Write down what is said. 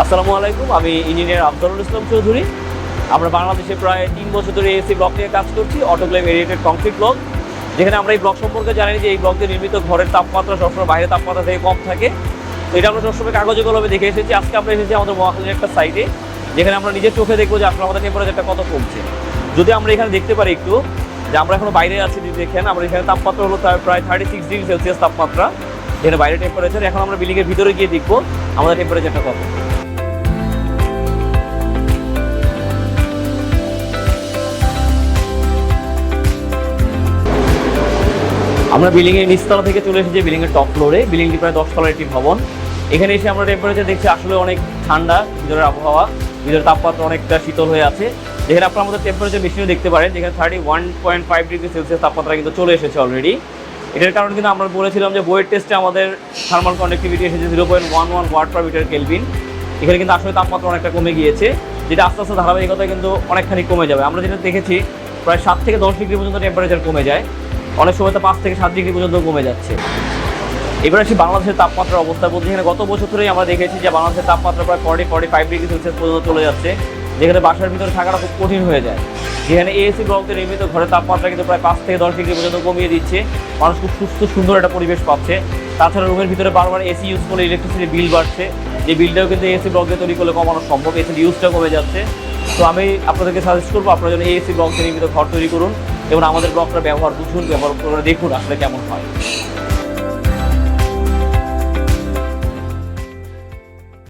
আসসালামু আলাইকুম, আমি ইঞ্জিনিয়ার আফজালুল ইসলাম চৌধুরী। আমরা বাংলাদেশে প্রায় তিন বছর ধরে এসি ব্লক নিয়ে কাজ করছি অটোক্লেভ এরিয়েটেড কংক্রিট ব্লক যেখানে আমরা এই ব্লক সম্পর্কে জানি যে এই ব্লক নির্মিত ঘরের তাপমাত্রা সবসময় বাইরের তাপমাত্রা থেকে কম থাকে। তো এটা আমরা সবসময় কাগজে কলমে দেখে এসেছি। আজকে আমরা এসেছি আমাদের মহাখালীর একটা সাইডে যেখানে আমরা নিজের চোখে দেখব যে আসলে আমাদের টেম্পারেচারটা কত কমছে। যদি আমরা এখানে দেখতে পারি একটু, যে আমরা এখন বাইরে আছি, যদি দেখেন আমরা এখানে তাপমাত্রা হলো প্রায় থার্টি সিক্স ডিগ্রি সেলসিয়াস তাপমাত্রা, যেখানে বাইরে টেম্পারেচার এখন আমরা বিল্ডিংয়ের ভিতরে গিয়ে দেখব আমাদের টেম্পারেচারটা কত। আমরা বিল্ডিং এর নিচতলা থেকে চলে এসেছি বিল্ডিং এর টপ ফ্লোরে। বিল্ডিংটি প্রায় দশ তলার একটি ভবন। এখানে এসে আমরা টেম্পারেচার দেখছি আসলে অনেক ঠান্ডা, ভিতরের আবহাওয়া ভিতরের তাপমাত্রা অনেকটা শীতল হয়ে আছে। যেখানে আপনারা আমাদের টেম্পারেচার মেশিনও দেখতে পারেন, যেখানে thirty one point five degree celsius তাপমাত্রা কিন্তু চলে এসেছে অলরেডি এটার কারণে কিন্তু আমরা বলেছিলাম যে বইয়ের টেস্টে আমাদের থার্মাল কন্ডাক্টিভিটি এসেছে zero point one one watt per metre kelvin এখানে কিন্তু আসলে তাপমাত্রা অনেকটা কমে গিয়েছে, যেটা আস্তে আস্তে ধারাবাহিকতা কিন্তু অনেকখানি কমে যাবে। আমরা যেটা দেখেছি, প্রায় সাত থেকে দশ ডিগ্রি পর্যন্ত টেম্পারেচার কমে যায়। অনেক সময় তো পাঁচ থেকে সাত ডিগ্রি পর্যন্ত কমে যাচ্ছে। এবার আসি বাংলাদেশের তাপমাত্রার অবস্থা বলতে যেখানে গত বছর ধরেই আমরা দেখেছি যে বাংলাদেশের তাপমাত্রা প্রায় forty forty five degree Celsius পর্যন্ত চলে যাচ্ছে, যেখানে বাসার ভিতরে থাকাটা খুব কঠিন হয়ে যায়। যেখানে এএসি ব্লকতে নির্মিত ঘরের তাপমাত্রা কিন্তু প্রায় পাঁচ থেকে দশ ডিগ্রি পর্যন্ত কমিয়ে দিচ্ছে। মানুষ খুব সুস্থ, সুন্দর একটা পরিবেশ পাচ্ছে। তাছাড়া রুমের ভিতরে বারবার এসি ইউজ করলে ইলেকট্রিসিটি বিল বাড়ছে। যে বিলটাও কিন্তু এসি ব্লক দিয়ে তৈরি করলে কমানো সম্ভব এসির ইউজটা কমে যাচ্ছে। তো আমি আপনাদেরকে সাজেস্ট করব, আপনারা যেন এসি ব্লক নির্মিত ঘর তৈরি করুন। এবং আমাদের ব্লকটা ব্যবহার বুঝুন ব্যবহার করে দেখুন আসলে কেমন হয়।